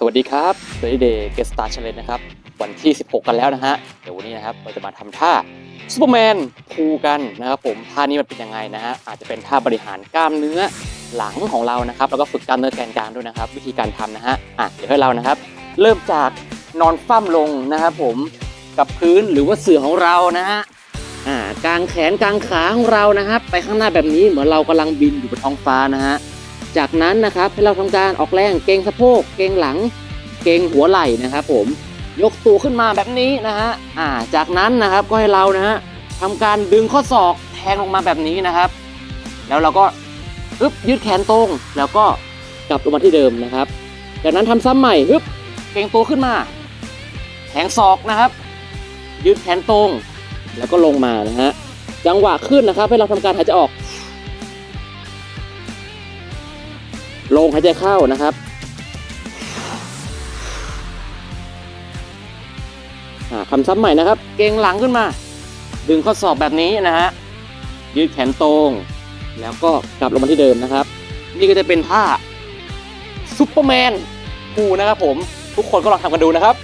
สวัสดีครับ s t u d y Day Guest Star Challenge นะครับ วันที่ 16 กันแล้วนะฮะ เดี๋ยววันนี้นะครับ เราจะมาทำท่าซูเปอร์แมนพูกันนะครับผม ท่านี้มันเป็นยังไงนะฮะ อาจจะเป็นท่าบริหารกล้ามเนื้อหลังของเรานะครับ แล้วก็ฝึกกล้ามเนื้อแกนกลางด้วยนะครับ วิธีการทำนะฮะ อะ เดี๋ยวให้เรานะครับ เริ่มจากนอนฟั่มลงนะครับผม กับพื้นหรือว่าเสื่อของเรานะฮะ อ่ากางแขนกางขาของเรานะครับ ไปข้างหน้าแบบนี้เหมือนเรากำลังบินอยู่บนท้องฟ้านะฮะ จากนั้นนะครับให้เราทำการออกแรงเกรงสะโพกเกรงหลัง เกรงหัวไหล่นะครับ ผมยกตัวขึ้นมาแบบนี้นะฮะอ่าจากนั้นนะครับก็ให้เรานะฮะทำการดึงข้อศอกแทงลงมาแบบนี้นะครับ แล้วเราก็อึบยืดแขนตรง แล้วก็กลับลงมาที่เดิมนะครับ จากนั้นทำซ้ำใหม่อึบเกรงตัวขึ้นมา แทงศอกนะครับ ยืดแขนตรง แล้วก็ลงมานะฮะจังหวะขึ้นนะครับ ให้เราทำการหายใจออก ลงหายใจเข้านะครับอ่าคำซ้ำใหม่นะครับ เกงหลังขึ้นมา ดึงข้อศอกแบบนี้นะฮะ ยืดแขนตรง แล้วก็กลับลงมาที่เดิมนะครับ นี่ก็จะเป็นท่าซุปเปอร์แมนคูนะครับผม ทุกคนก็ลองทำกันดูนะครับ